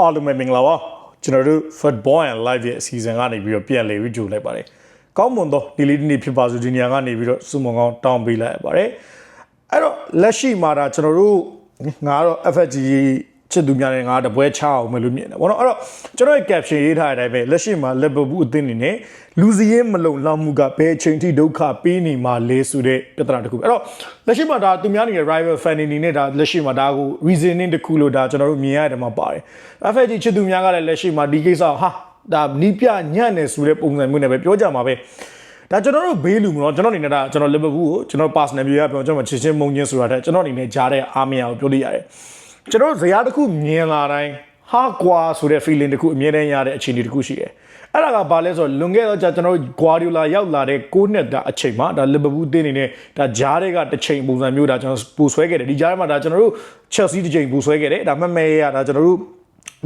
အားလုံးပဲမင်္ဂလာပါကျွန်တော်တို့ Football and Live ရဲ့အစီအစဉ်ကနေပြီးတော့ပြန်လည်ပြီးကြိုလိုက်ပါတယ်ကောင်းမွန်သောဒီလေးဒီနေ့ဖြစ်ပါစို့ဒီနေရာကနေပြီးတော့စုမုံကောင်းတောင်းပေးလိုက်ရပါတယ်အဲ့တော့လက်ရှိမှာဒါကျွန်တော်တို့ငါကတော့ FFG ချစ်သူများနဲ့ငါတပွဲချအောင်မလို့မြင်တယ်ဗောနော်အဲ့တော့ကျွန်တော်ရဲ့ caption ရေးထားတဲ့အတိုင်းပဲလက်ရှိမှာ Liverpool အသင်းအနေနဲ့လူစည်းရင်းမလုံလောက်မှုကဘယ်အချိန်ထိဒုက္ခပေးနေမှာလဲဆိုတဲ့ပြဿနာတစ်ခုပဲအဲ့တော့လက်ရှိမှာဒါသူများနေတဲ့ rival fan အနေနဲ့ဒါလက်ရှိမှာဒါကို reasoning တစ်ခုလို့ဒါကျွန်တော်တို့မြင်ရတယ်မှာပါတယ် FFG ချစ်သူများကလည်းလက်ရှိမှာဒီကိစ္စဟာဒါနီးပြညံ့နေဆိုတဲ့ပုံစံမျိုးနဲ့ပဲပြောကြမှာပဲဒါကျွန်တော်တို့ဘေးလူမလို့ကျွန်တော်အနေနဲ့ဒါကျွန်တော် Liverpool ကိုကျွန်တော် personal view ရပြောကျွန်တော်ချစ်ချင်းမုံချင်းဆိုတာတဲ့ကျွန်တော်အနေနဲ့ကြားတဲ့အားမရကိုပြောလို့ရတယ် ကျွန်တော်ဇရာတစ်ခုမြင်လာတိုင်းဟာကွာဆိုတဲ့ feeling တစ်ခုအမြဲတမ်းရတဲ့အခြေအနေတစ်ခုရှိတယ်အဲ့ဒါကဘာလဲဆိုတော့လွန်ခဲ့တော့ကျွန်တော်တို့ Guardiola ရောက်လာတဲ့6နှစ်တာအချိန်မှာဒါ Liverpool တင်းနေနဲ့ဒါဂျားတွေကတစ်ချိန်ပုံစံမျိုးဒါကျွန်တော်ပူဆွဲခဲ့တယ်ဒီဂျားထဲမှာဒါကျွန်တော်တို့ Chelsea တစ်ချိန်ပူဆွဲခဲ့တယ်ဒါမှတ်မဲ့ရဒါကျွန်တော်တို့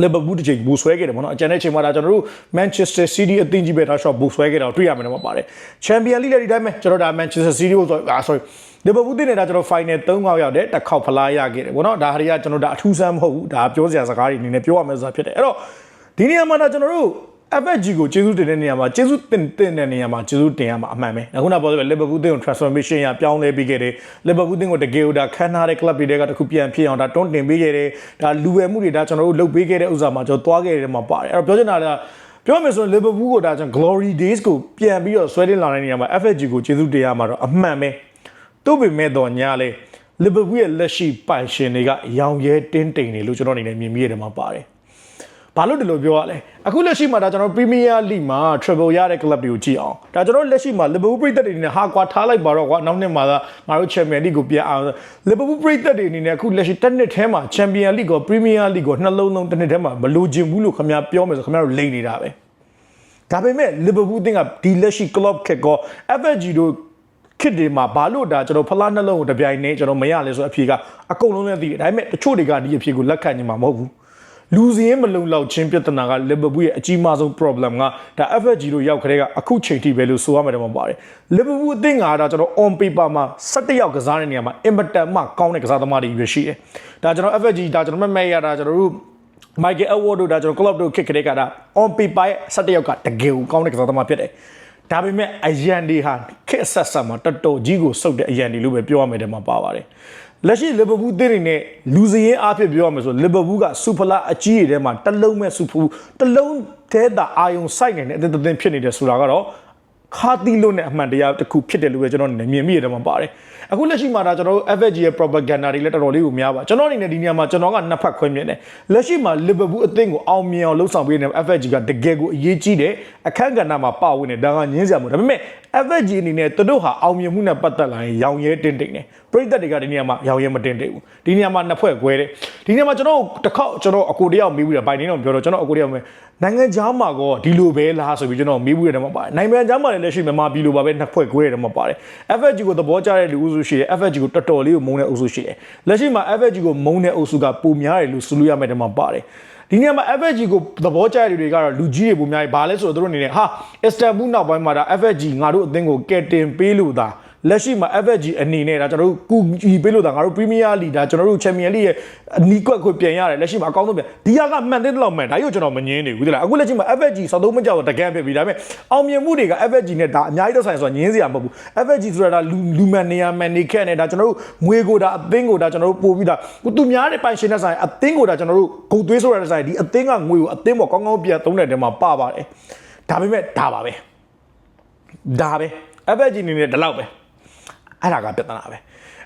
လီဗာပူးတစ်ချိန်ဘူဆွဲခဲ့တယ်ပေါ့နော်အကျန်တဲ့ချိန်မှာဒါကျွန်တော်တို့ Manchester City အသင်းကြီးပဲထားရှော့ဘူဆွဲခဲ့တာကိုတွေ့ရမယ်တော့ပါတယ် Champion League လည်းဒီတိုင်းပဲကျွန်တော်ဒါ Manchester City ကိုဆိုအာ sorry လီဗာပူးတင်နေတာကျွန်တော် final 3ခေါက်ရောက်တယ်တစ်ခေါက်ဖလားရခဲ့တယ်ပေါ့နော်ဒါဟာတွေကကျွန်တော်ဒါအထူးဆန်းမဟုတ်ဘူးဒါပြောစရာစကားတွေအနေနဲ့ပြောရမယ်ဆိုတာဖြစ်တယ်အဲ့တော့ဒီနေရာမှာဒါကျွန်တော်တို့ FFG ကိုကျေးဇူးတင်တဲ့နေရာမှာကျေးဇူးတင်တင်တဲ့နေရာမှာကျေးဇူးတင်ရမှာအမှန်ပဲအခုနကပြောသလို Liverpool တင်းကို transformation ရပြောင်းလဲပြီးခဲ့တယ် Liverpool တင်းကိုတကယ်ကိုဒါခန်းထားတဲ့ club တွေကတခုပြန်ဖြစ်အောင်ဒါတွန်းတင်ပေးခဲ့တယ်ဒါလူဝယ်မှုတွေဒါကျွန်တော်တို့လုပ်ပေးခဲ့တဲ့ဥစ္စာမှာကျွန်တော်သွားခဲ့တယ်မှာပါတယ်အဲ့တော့ပြောချင်တာကပြောမယ်ဆိုရင် Liverpool ကိုဒါကျွန်တော် Glory Days ကိုပြန်ပြီးတော့ဆွဲတင်လာတဲ့နေရာမှာ FFG ကိုကျေးဇူးတင်ရမှာတော့အမှန်ပဲသို့ပေမဲ့တော့ညာလေ Liverpool ရဲ့လက်ရှိပိုင်ရှင်တွေကရောင်ရဲတင်းတိမ်နေလို့ကျွန်တော်အနေနဲ့မြင်မိရတယ်မှာပါတယ် ဘာလို့ဒီလိုပြောရလဲအခုလက်ရှိမှာဒါကျွန်တော် Premier League မှာ Treble ရတဲ့ club တွေကိုကြည့်အောင်ဒါကျွန်တော်လက်ရှိမှာ Liverpool ပြည်သက်တွေနဲ့ဟာကွာထားလိုက်ပါတော့ကွာနောက်နှစ်မှာသာငါတို့ Champion League ကိုပြန်အောင် Liverpool ပြည်သက်တွေအနေနဲ့အခုလက်ရှိတစ်နှစ်ထဲမှာ Champion League ကို Premier League ကိုနှလုံးလုံးတစ်နှစ်ထဲမှာမလိုချင်ဘူးလို့ခင်ဗျားပြောမယ်ဆိုခင်ဗျားတို့လိမ့်နေတာပဲဒါပေမဲ့ Liverpool တင်းကဒီလက်ရှိ club ခက်ကော FFG တို့ခစ်တွေမှာဘာလို့ဒါကျွန်တော်ဖလားနှလုံးကိုတပြိုင်နဲ့ကျွန်တော်မရလဲဆိုအဖြေကအကုန်လုံးလည်းသိတယ်ဒါပေမဲ့တချို့တွေကဒီအဖြေကိုလက်ခံနေမှာမဟုတ်ဘူး လူစင်းမလုံလောက်ချင်းပြဿနာကလီဗာပူးရဲ့အကြီးမားဆုံး problem ကဒါ FFG တို့ရောက်ခတဲ့ကအခုချိန်ထိပဲလို့ဆိုရမှာတော့ပါတယ်လီဗာပူးအသင်းကဒါကျွန်တော် on paper မှာ17ယောက်ကစားတဲ့နေရာမှာအင်မတန်မှကောင်းတဲ့ကစားသမားတွေရွေးရှိတယ်ဒါကျွန်တော် FFG ဒါကျွန်တော်မမဲ့ရတာကျွန်တော်တို့ Michael Edward တို့ဒါကျွန်တော် club တို့ခစ်ခတဲ့ကဒါ on paper ရဲ့17ယောက်ကတကယ်ကိုကောင်းတဲ့ကစားသမားဖြစ်တယ်ဒါပေမဲ့အရန်ဒီဟာခက်ဆက်ဆက်မှာတော်တော်ကြီးကိုစုပ်တဲ့အရန်ဒီလို့ပဲပြောရမယ်တဲ့မှာပါပါတယ် လက်ရှိလီဗာပူးတင်းနေနဲ့လူစည်းရင်းအားဖြင့်ပြောရမယ်ဆိုလီဗာပူးကစူပလာအကြီးတွေထဲမှာတစ်လုံးမဲ့စူပူတစ်လုံးသေးတာအာယုံစိုက်နေတဲ့အတင်းတင်းဖြစ်နေတယ်ဆိုတာကတော့ခါတီလို့နဲ့အမှန်တရားတစ်ခုဖြစ်တယ်လို့ပဲကျွန်တော်အနေနဲ့မြင်မိရတယ်မှာပါတယ်အခုလက်ရှိမှာဒါကျွန်တော်တို့ FFG ရဲ့ propaganda တွေလည်းတော်တော်လေးကိုများပါကျွန်တော်အနေနဲ့ဒီနေရာမှာကျွန်တော်ကနှစ်ဖက်ခွဲမြင်တယ်လက်ရှိမှာ Liverpool အသင်းကိုအောင်မြင်အောင်လှုပ်ဆောင်ပေးနေတဲ့ FFG ကတကယ်ကိုအရေးကြီးတယ်အခန်းကဏ္ဍမှာပါဝင်နေဒါကညင်းစရာမဟုတ်ဒါပေမဲ့ FFG အနေနဲ့သူတို့ဟာအောင်မြင်မှုနဲ့ပတ်သက်လာရင်ရောင်ရဲတင်းတိမ်တယ် ပရိသတ်တွေကဒီနေရာမှာရောင်ရဲမတင်းတိမ်ဘူးဒီနေရာမှာနှစ်ဖွဲ့ခွဲတယ်ဒီနေရာမှာကျွန်တော်တစ်ခေါက်ကျွန်တော်အကိုတယောက်မေးပြီးတယ်ဘိုင်နေတော့ပြောတော့ကျွန်တော်အကိုတယောက်မေးနိုင်ငံခြားမှာကောဒီလိုပဲလားဆိုပြီးကျွန်တော်မေးပြီးတယ်မှာပါတယ်နိုင်ငံခြားမှာလည်းလက်ရှိမြန်မာပြည်လိုပါပဲနှစ်ဖွဲ့ခွဲတယ်မှာပါတယ် FFG ကိုသဘောကျတဲ့လူဦးစုရှိတယ် FFG ကိုတော်တော်လေးကိုမုန်းတဲ့အုပ်စုရှိတယ်လက်ရှိမှာ FFG ကိုမုန်းတဲ့အုပ်စုကပုံများတယ်လို့ဆိုလို့ရမယ်တယ်မှာပါတယ်ဒီနေရာမှာ FFG ကိုသဘောကျတဲ့လူတွေကတော့လူကြီးတွေပုံများဘာလဲဆိုတော့တို့အနေနဲ့ဟာ Istanbul နောက်ပိုင်းမှာဒါ FFG ငါတို့အသင်းကိုကယ်တင်ပေးလို့သာ လက်ရှိမှာ FFG အနေနဲ့ဒါကျွန်တော်တို့ကူကြီးပေးလို့ဒါငါတို့ Premier League ဒါကျွန်တော်တို့ Champion League ရဲ့အနီးကွက်ခွင့်ပြန်ရတယ်လက်ရှိမှာအကောင်းဆုံးပြန်ဒီဟာကမှန်တဲ့လောက်မှန်ဒါကြီးကိုကျွန်တော်မငင်းနေဘူးဒီလားအခုလက်ရှိမှာ FFG စောက်သုံးမကြောက်တကယ်ဖြစ်ပြီဒါပေမဲ့အောင်မြင်မှုတွေက FFG နဲ့ဒါအများကြီးတော့ဆိုင်ဆိုငင်းစရာမဟုတ်ဘူး FFG ဆိုတာဒါလူလူမှန်နေရာမှန်နေခဲ့နဲ့ဒါကျွန်တော်တို့ငွေကိုဒါအသင်းကိုဒါကျွန်တော်တို့ပို့ပြီးဒါသူများတဲ့ပိုင်ရှင်တဲ့ဆိုင်အသင်းကိုဒါကျွန်တော်တို့ဂုံသွေးဆိုရတဲ့ဆိုင်ဒီအသင်းကငွေကိုအသင်းပေါ်ကောင်းကောင်းပြန်သုံးတဲ့တဲမှာပပါတယ်ဒါပေမဲ့ဒါပါပဲဒါပဲ FFG အနေနဲ့ဒီလောက်ပဲ အဲ့ဒါကပြဿနာပဲ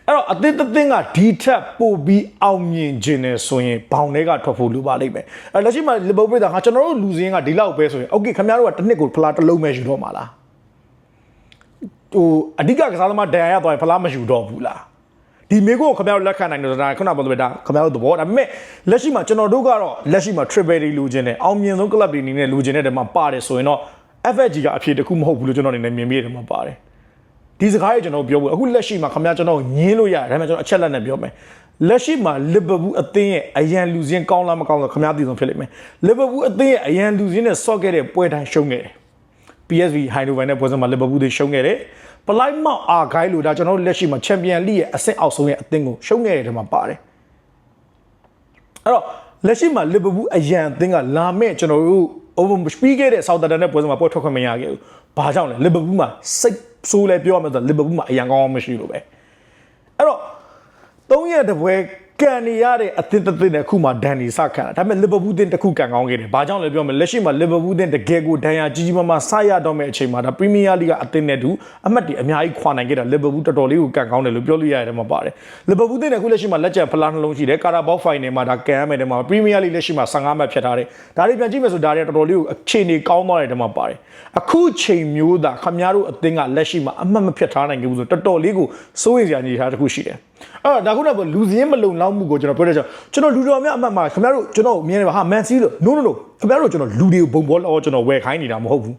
အဲ့တော့အသင်းတစ်သင်းကဒီထက်ပိုပြီးအောင်မြင်ခြင်းနဲ့ဆိုရင်ဘောင်တွေကထွက်ဖို့လိုပါလိမ့်မယ်အဲ့လက်ရှိမှာလီဗာပူးပြည်သားဟာကျွန်တော်တို့လူစင်းကဒီလောက်ပဲဆိုရင်โอเคခင်ဗျားတို့ကတစ်နှစ်ကိုဖလားတစ်လုံးပဲယူတော့မှာလားဟိုအဓိကကစားသမားဒဏ်ရာရသွားရင်ဖလားမယူတော့ဘူးလားဒီမေကိုခင်ဗျားတို့လက်ခံနိုင်တယ်ဆိုတာခုနပြောလို့ပဲဒါခင်ဗျားတို့သဘောဒါပေမဲ့လက်ရှိမှာကျွန်တော်တို့ကတော့လက်ရှိမှာ triple တွေလူချင်းတယ်အောင်မြင်ဆုံး club တွေအနေနဲ့လူချင်းတဲ့တဲမှာပါတယ်ဆိုရင်တော့ FFG ကအဖြစ်တခုမဟုတ်ဘူးလို့ကျွန်တော်အနေနဲ့မြင်မိတယ်မှာပါတယ် ဒီစကားရဲ့ကျွန်တော်ပြောဖို့အခုလက်ရှိမှာခင်ဗျားကျွန်တော်ညင်းလို့ရတယ်ဒါပေမဲ့ကျွန်တော်အချက်လက်နဲ့ပြောမယ်လက်ရှိမှာလီဗာပူးအသင်းရဲ့အရန်လူစင်းကောင်းလားမကောင်းလားခင်ဗျားသိဆုံးဖြစ်လိမ့်မယ်လီဗာပူးအသင်းရဲ့အရန်လူစင်းနဲ့ဆော့ခဲ့တဲ့ပွဲတိုင်းရှုံးခဲ့တယ် PSV Eindhoven နဲ့ပွဲစဉ်မှာလီဗာပူးတွေရှုံးခဲ့တယ်ပလိုက်မောက်အာဂိုင်းလို့ဒါကျွန်တော်တို့လက်ရှိမှာချန်ပီယံလိရဲ့အဆင့်အောက်ဆုံးရဲ့အသင်းကိုရှုံးခဲ့တဲ့ထဲမှာပါတယ်အဲ့တော့လက်ရှိမှာလီဗာပူးအရန်အသင်းကလာမဲ့ကျွန်တော်တို့ဟိုပြီးခဲ့တဲ့ဆောက်တာတန်နဲ့ပွဲစဉ်မှာပွဲထွက်ခွင့်မရခဲ့ဘူးဘာကြောင့်လဲလီဗာပူးမှာစိတ် ဆိုးလဲပြောရမယ်ဆိုတော့လီဗာပူးမှာအရန်ကောင်းအောင်မရှိလို့ပဲအဲ့တော့သုံးရက်တပွဲ ကန်နေရတဲ့အသင်းတစ်သင်းနဲ့အခုမှဒန်နီစခံတာဒါပေမဲ့လီဗာပူးအသင်းတစ်ခုကန်ကောင်းခဲ့တယ်ဘာကြောင့်လဲပြောမယ်လက်ရှိမှာလီဗာပူးအသင်းတကယ်ကိုဒန်ယာကြီးကြီးမားမားစရတော့မဲ့အချိန်မှာဒါပရီးမီးယားလိကအသင်းနဲ့တူအမှတ်တွေအများကြီးခွာနိုင်ခဲ့တာလီဗာပူးတော်တော်လေးကိုကန်ကောင်းတယ်လို့ပြောလို့ရတယ်မှာပါတယ်လီဗာပူးအသင်းနဲ့အခုလက်ရှိမှာလက်ကျန်ဖလားနှလုံးရှိတယ်ကာရာဘောက်ဖိုင်နယ်မှာဒါကန်ရမယ်တဲ့မှာပရီးမီးယားလိလက်ရှိမှာ15မှတ်ဖြတ်ထားတယ်ဒါတွေပြန်ကြည့်မယ်ဆိုဒါတွေတော်တော်လေးကိုအခြေအနေကောင်းသွားတယ်တဲ့မှာပါတယ်အခုချိန်မျိုးသာခမများတို့အသင်းကလက်ရှိမှာအမှတ်မဖြတ်ထားနိုင်ဘူးဆိုတော်တော်လေးကိုစိုးရိမ်စရာအနေအထားတစ်ခုရှိတယ် အဲ့တော့ဒါခုနကလူစင်းမလုံလောက်မှုကိုကျွန်တော်ပြောတဲ့ကြောင့်ကျွန်တော်လူတော်များအမှတ်မှာခင်ဗျားတို့ကျွန်တော်မြင်နေပါဟာမန်စီလို့ no no no ခင်ဗျားတို့ကျွန်တော်လူတွေကိုဘုံဘောလောက်ကျွန်တော်ဝယ်ခိုင်းနေတာမဟုတ်ဘူး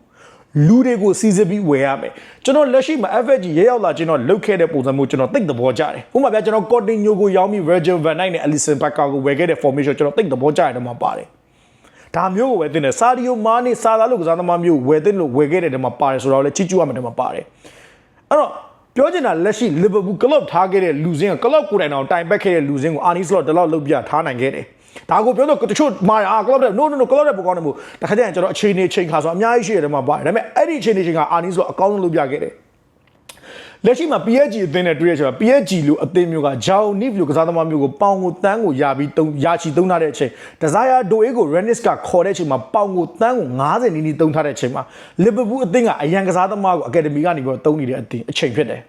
လူတွေကိုစီစစ်ပြီးဝယ်ရမယ်ကျွန်တော်လက်ရှိမှာ FFG ရဲရောက်လာကျွန်တော်လုတ်ခဲ့တဲ့ပုံစံမျိုးကျွန်တော်သိတဲ့ဘောကြတယ်ဥပမာပြကျွန်တော် Coutinho ကိုရောင်းပြီး Virgil van Dijk နဲ့ Alisson Becker ကိုဝယ်ခဲ့တဲ့ formation ကျွန်တော်သိတဲ့ဘောကြရတယ်မှာပါတယ်ဒါမျိုးကိုဝယ်တင်တယ်စာဒီယိုမားနေစာသားလို့ကစားသမားမျိုးဝယ်တင်လို့ဝယ်ခဲ့တဲ့တဲမှာပါတယ်ဆိုတော့လည်းချီကျူရမယ်တဲမှာပါတယ်အဲ့တော့ ပြောချင်တာလက်ရှိလီဗာပူးကလပ်ထားခဲ့တဲ့လူစင်းကကလပ်ကိုယ်တိုင်အောင်တိုင်ပတ်ခဲ့တဲ့လူစင်းကိုအာနီစလော့တလောက်လုတ်ပြထားနိုင်ခဲ့တယ်ဒါကိုပြောတော့တချို့မာအာကလပ်တဲ့ no no no ကလပ်တဲ့ပုံကောင်းတယ်မို့တခါကျရင်ကျွန်တော်အခြေအနေချိန်ခါဆိုအများကြီးရှိရတယ်မှာပါတယ်ဒါပေမဲ့အဲ့ဒီအခြေအနေချိန်ခါအာနီစလော့အကောင်းဆုံးလုတ်ပြခဲ့တယ် လက်ရှိမှာ PSG အသင်းနဲ့တွေ့ရချင်တာ PSG လို့အသင်းမျိုးကဂျာအိုနိဖလို့ကစားသမားမျိုးကိုပေါင်ကိုတန်းကိုယာပြီးတုံယာချီတုံးထားတဲ့အချိန်ဒဇာယာဒိုအေကို Rennes ကခေါ်တဲ့အချိန်မှာပေါင်ကိုတန်းကို90နီးနီးတုံးထားတဲ့အချိန်မှာလီဗာပူးအသင်းကအရန်ကစားသမားကိုအကယ်ဒမီကနေပြီးတော့တုံးနေတဲ့အသင်းအချိန်ဖြစ်တယ်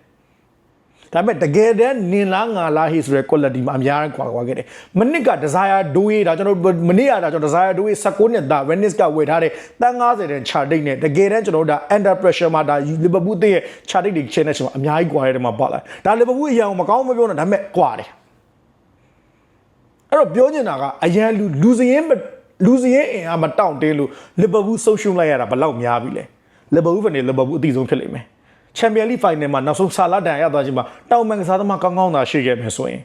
ဒါပေမဲ့တကယ်တမ်းနင်လားငါလားဟေးဆိုတဲ့ quality မှာအများကြီးကွာကွာခဲ့တယ်။မနစ်က desire ဒိုးရေးဒါကျွန်တော်မနေ့ကဒါကျွန်တော် desire ဒိုးရေး16နှစ်သား Venice ကဝယ်ထားတဲ့တန်း90တဲ့ chart date နဲ့တကယ်တမ်းကျွန်တော်တို့ဒါ under pressure မှာဒါ Liverpool တဲ့ရဲ့ chart date တွေချင်းနေချင်မှာအများကြီးကွာတဲ့မှာပါလာ။ဒါ Liverpool အရင်ကမကောင်းမပြောနဲ့ဒါပေမဲ့ကွာတယ်။အဲ့တော့ပြောချင်တာကအရန်လူလူစရင်လူစရင်အင်အားမတောင့်တင်းလို့ Liverpool ဆုံးရှုံးလိုက်ရတာဘယ်လောက်များပြီလဲ Liverpool ကနေ Liverpool အတီဆုံးဖြစ်လိမ့်မယ်။ Champions League Final မှာနောက်ဆုံးဆာလာဒန်ရသွားခြင်းမှာတောင်မန်ကစားသမားကောင်းကောင်းသာရှိခဲ့မယ်ဆိုရင်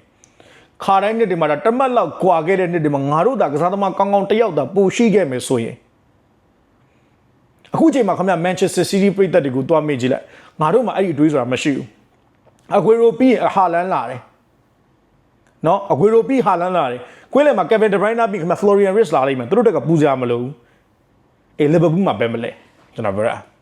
ခါတိုင်းနှစ်တွေမှာတမတ်လောက်ကွာခဲ့တဲ့နှစ်တွေမှာငါတို့သာကစားသမားကောင်းကောင်းတယောက်သာပိုရှိခဲ့မယ်ဆိုရင်အခုချိန်မှာခင်ဗျ Manchester City ပြည်သက်တွေကိုတွားမေ့ကြည့်လိုက်ငါတို့မှာအဲ့ဒီအတွေးဆိုတာမရှိဘူးအကွေရိုပြီးရင်ဟာလန်လာတယ်နော်အကွေရိုပြီးဟာလန်လာတယ်ကွင်းလယ်မှာ Kevin De Bruyne ပြီးခင်ဗျ Florian Wirtz လာလိမ့်မယ်သူတို့တက်ကပူကြမလို့အေး Liverpool မှာပဲမလဲကျွန်တော်ပြောတာအဲ့တော့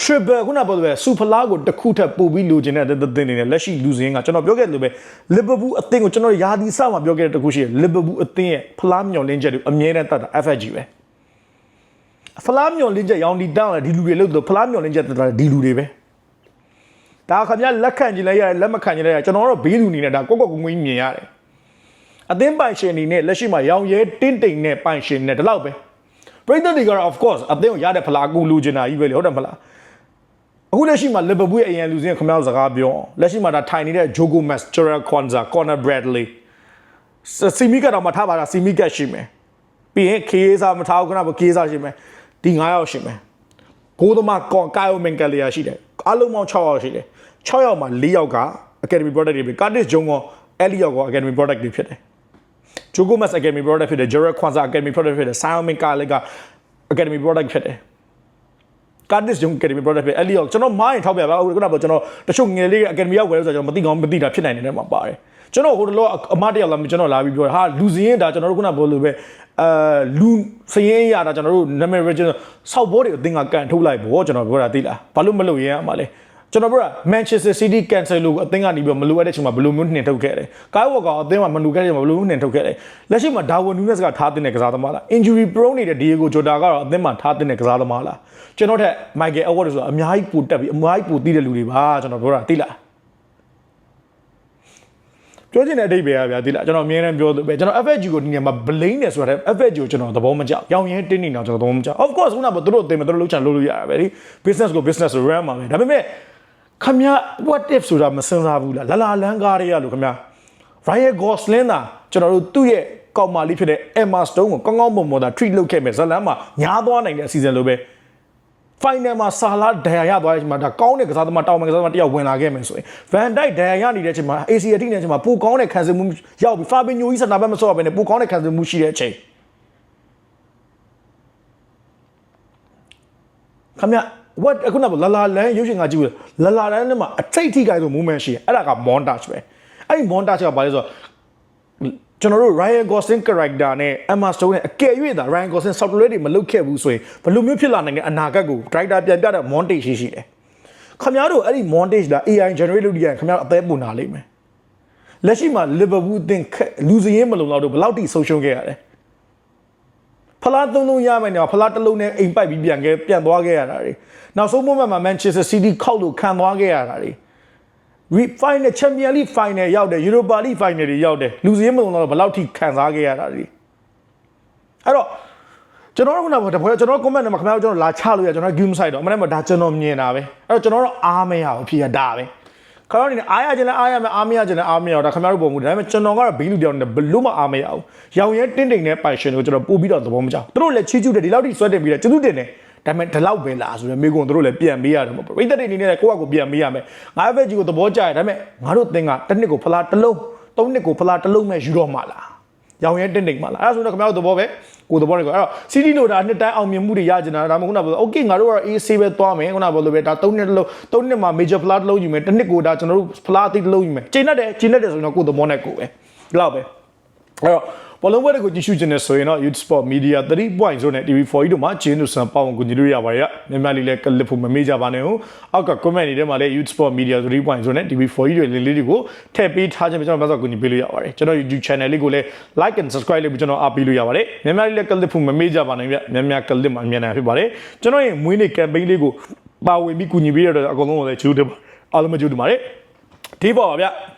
triple ခုနပြောတဲ့ super လာကိုတစ်ခုထပ်ပို့ပြီးလိုချင်တဲ့တဲ့တင်နေလက်ရှိလူစင်းကကျွန်တော်ပြောခဲ့လို့ပဲ Liverpool အသင်းကိုကျွန်တော်ယာဒီစမှာပြောခဲ့တဲ့တစ်ခုရှိတယ် Liverpool အသင်းရဲ့ဖလားမျော်လင့်ချက်တွေအမြဲတမ်းတတ်တာ FFG ပဲဖလားမျော်လင့်ချက်ရောင်းဒီတောင်းတယ်ဒီလူတွေလို့ဆိုဖလားမျော်လင့်ချက်တတ်တာဒီလူတွေပဲဒါခင်ဗျလက်ခံကြည့်လိုက်ရတယ်လက်မခံကြည့်လိုက်ရကျွန်တော်တို့ဘေးလူအနေနဲ့ဒါကော့ကော့ကုန်းကုန်းမြင်ရတယ်အသင်းပိုင်ရှင်အနေနဲ့လက်ရှိမှာရောင်ရဲတင်းတိမ်နဲ့ပိုင်ရှင်နဲ့ဒီလောက်ပဲပရိသတ်တွေကတော့ of course အသင်းကိုရတဲ့ဖလားကူလူချင်တာကြီးပဲလေဟုတ်တယ်မလား အခုလက်ရှိမှာ Liverpool ရဲ့အရင်လူစင်းခင်ဗျားတို့စကားပြောအောင်လက်ရှိမှာဒါထိုင်နေတဲ့ Jogo Mas, Gerard Kwanzaa, Conor Bradley စီမီကတော့မထားပါလားစီမီကရှိမယ်ပြီးရင်ခေးစားမထားဘူးခဏဘခေးစားရှိမယ်ဒီ9ယောက်ရှိမယ်ကိုသမားကွန်ကာယိုမင်ကလီယာရှိတယ်အလုံးပေါင်း6ယောက်ရှိတယ်6ယောက်မှာ4ယောက်က Academy Product တွေပဲ Curtis Jones ကအဲ့လီယောက်က Academy Product တွေဖြစ်တယ် Jogo Mas Academy Product ဖြစ်တယ် Gerard Kwanzaa Academy Product ဖြစ်တယ် Simon Mingale က Academy Product ဖြစ်တယ် Curtis Jones Academy Product ဖြစ်အဲ့လီယောကျွန်တော်မိုင်းထောက်ပြပါအခုကတော့ကျွန်တော်တချို့ငယ်လေး Academy ရောက်ွယ်လို့ဆိုတော့ကျွန်တော်မသိကောင်းမသိတာဖြစ်နိုင်တယ်မှာပါတယ်ကျွန်တော်ဟိုတလောအမတယောက်လာကျွန်တော်လာပြီးပြောဟာလူစင်းဒါကျွန်တော်တို့ခုနပြောလို့ပဲအာလူစရင်ရတာကျွန်တော်တို့နာမည်ရကျွန်တော်စောက်ဘောတွေအသင်းကကန်ထုတ်လိုက်ဘောကျွန်တော်ပြောတာသိလားဘာလို့မလုပ်ရမ်းမှာလဲ ကျွန်တော်ပြောတာ Manchester City cancel လို့အသင်းကနေပြီးမလိုအပ်တဲ့အချိန်မှာဘယ်လိုမျိုးနှင်ထုတ်ခဲ့တယ်။ကားဝေါ်ကအသင်းမှာမလူခဲ့တဲ့အချိန်မှာဘယ်လိုမျိုးနှင်ထုတ်ခဲ့တယ်။လက်ရှိမှာ Darwin Nunes ကထားတဲ့ကစားသမားလား။ injury prone နေတဲ့ Diego Jota ကတော့အသင်းမှာထားတဲ့ကစားသမားလား။ကျွန်တော်ထက် Michael Edwards ဆိုတာအများကြီးပိုတက်ပြီးအများကြီးပိုသိတဲ့လူတွေပါကျွန်တော်ပြောတာသိလား။ပြောချင်တဲ့အဓိပ္ပာယ်ကဗျာဒီလားကျွန်တော်အမြဲတမ်းပြောလို့ပဲကျွန်တော် FFG ကိုဒီနေရာမှာ blame တယ်ဆိုတာ FFG ကိုကျွန်တော်သဘောမကျရောင်ရင်တင်းနေတော့ကျွန်တော်သဘောမကျ of course ခုနကသူတို့အသိမသူတို့လှုပ်ချင်လုပ်လို့ရတာပဲဒီ business ကို business ကို run မှာပဲဒါပေမဲ့ ခမ what if ဆိုတာမစင်စားဘူးလားလာလာလန်းကားတွေကလို့ခမ Ryan Gosling သာကျွန်တော်တို့သူ့ရဲ့ကောင်မလေးဖြစ်တဲ့ Emma Stone ကိုကောင်းကောင်းမွန်မွန်သာ treat လုပ်ခဲ့မယ်ဇလန်းမှာညားသွားနိုင်တဲ့အစီအစဉ်လိုပဲ final မှာဆာလာဒဏ်ရာရသွားတဲ့အချိန်မှာဒါကောင်းတဲ့ကစားသမားတောင်ပန်ကစားသမားတယောက်ဝင်လာခဲ့မယ်ဆိုရင် Van Dijk ဒဏ်ရာရနေတဲ့အချိန်မှာ AC အထိနေတဲ့အချိန်မှာပိုကောင်းတဲ့ခံစားမှုရောက်ပြီး Fabinho ကြီးစတာဘက်မဆော့ဘဲနဲ့ပိုကောင်းတဲ့ခံစားမှုရှိတဲ့အချိန်ခမ what အခုနကလာလာလန်ရုပ်ရှင်ကကြည့်ဘူးလာလာလန်နဲ့မှာအထိတ်ထိခိုက်ဆို movement ရှိတယ်အဲ့ဒါက montage ပဲအဲ့ဒီ montage ကဘာလဲဆိုတော့ကျွန်တော်တို့ Ryan Gosling character နဲ့ Emma Stone နဲ့အကယ်၍သာ Ryan Gosling software တွေမလုပ်ခဲ့ဘူးဆိုရင်ဘယ်လိုမျိုးဖြစ်လာနိုင်တဲ့အနာဂတ်ကို director ပြန်ပြတဲ့ montage ရှိရှိတယ်ခင်ဗျားတို့အဲ့ဒီ montage လား AI generate လုပ်ရရင်ခင်ဗျားတို့အသေးပုံနာလိမ့်မယ်လက်ရှိမှာ Liverpool အသင်းခက်လူစည်ရင်မလုံလောက်တော့ဘယ်လောက်ထိဆုံးရှုံးခဲ့ရလဲ ဖလားသုံးလုံးရမယ်နော်ဖလားတစ်လုံးနဲ့အိမ်ပိုက်ပြီးပြန်ခဲ့ပြန်သွားခဲ့ရတာတွေနောက်ဆုံး moment မှာ Manchester City ခောက်လို့ခံသွားခဲ့ရတာတွေ re final champion league final ရောက်တယ် europa league final တွေရောက်တယ်လူစည်းမုံတော့ဘယ်လောက်ထိခံစားခဲ့ရတာတွေအဲ့တော့ကျွန်တော်တို့ကတပွဲကျွန်တော် comment နဲ့မှာခင်ဗျားတို့ကျွန်တော်လာချလို့ရကျွန်တော် game site တော့အမှန်တမ်းဒါကျွန်တော်မြင်တာပဲအဲ့တော့ကျွန်တော်တို့အားမရဘူးဖြစ်ရဒါပဲ ခင်ဗျားတို့နေအားရခြင်းလဲအားရမယ်အားမရခြင်းလဲအားမရတော့ဒါခင်ဗျားတို့ပုံမှုဒါပေမဲ့ကျွန်တော်ကတော့ဘေးလူတောင်နဲ့ဘလို့မှအားမရဘူးရောင်ရဲတင်းတိမ်နဲ့ passion ကိုကျွန်တော်ပို့ပြီးတော့သဘောမကျဘူးသူတို့လည်းချီးကျူးတယ်ဒီလောက်ထိဆွဲတင်ပြီးတော့ကျေးဇူးတင်တယ်ဒါပေမဲ့ဒီလောက်ပဲလားဆိုတော့မိကုံတို့လည်းပြန်ပေးရတယ်မဟုတ်ဘူးပြိတ္တတွေအနေနဲ့ကိုယ့်အကိုပြန်ပေးရမယ်ငါဘက်ကြီးကိုသဘောကျတယ်ဒါပေမဲ့ငါတို့သင်ကတစ်နှစ်ကိုဖလားတစ်လုံးသုံးနှစ်ကိုဖလားတစ်လုံးမဲ့ယူတော့မှလား ရောင်ရဲတင့်နေမှာလားအဲ့ဒါဆိုတော့ခင်ဗျားတို့သဘောပဲကိုသဘောတွေကအဲ့တော့ CD လို့ဒါနှစ်တန်းအောင်မြင်မှုတွေရကျင်တာဒါမှမဟုတ်ခုနကပြော okay ငါတို့ကတော့ AC ပဲသွားမယ်ခုနကပြောလို့ပဲဒါ၃နှစ်လုံး၃နှစ်မှာ major flat တစ်လုံးယူမယ်တစ်နှစ်ကိုဒါကျွန်တော်တို့ flat အသီးတစ်လုံးယူမယ်ချိန်တတ်တယ်ချိန်တတ်တယ်ဆိုရင်တော့ကိုသဘောနဲ့ကိုပဲဒီလောက်ပဲအဲ့တော့ဘောလုံးပွဲတွေကိုကြည့်ရှုခြင်းနဲ့ဆိုရင်တော့ Youth Sport Media 3.0နဲ့ TV4 ကြီးတို့မှာဂျင်းတို့ဆန်ပေါအောင်ကူညီလို့ရပါတယ်။မြန်မာလေးလည်းကလစ်ဖို့မမေ့ကြပါနဲ့ဟုတ်။အောက်က comment တွေထဲမှာလည်း Youth Sport Media 3.0နဲ့ TV4 ကြီးတွေလေးလေးတွေကိုထည့်ပေးထားခြင်းပဲကျွန်တော်မဆောက်ကူညီပေးလို့ရပါတယ်။ကျွန်တော် YouTube channel လေးကိုလည်း like and subscribe လုပ်ပြီးကျွန်တော်အားပေးလို့ရပါတယ်။မြန်မာလေးလည်းကလစ်ဖို့မမေ့ကြပါနဲ့ဗျ။မြန်မာကလစ်မှာအမြန်နိုင်ဖြစ်ပါတယ်။ကျွန်တော်ရဲ့မွေးနေ့ campaign လေးကိုပါဝင်ပြီးကူညီပေးရတဲ့အကုန်လုံးကိုလည်းကျေးဇူးတင်ပါအားလုံးပဲကျေးဇူးတင်ပါတယ်။ဒီပေါ်ပါဗျ။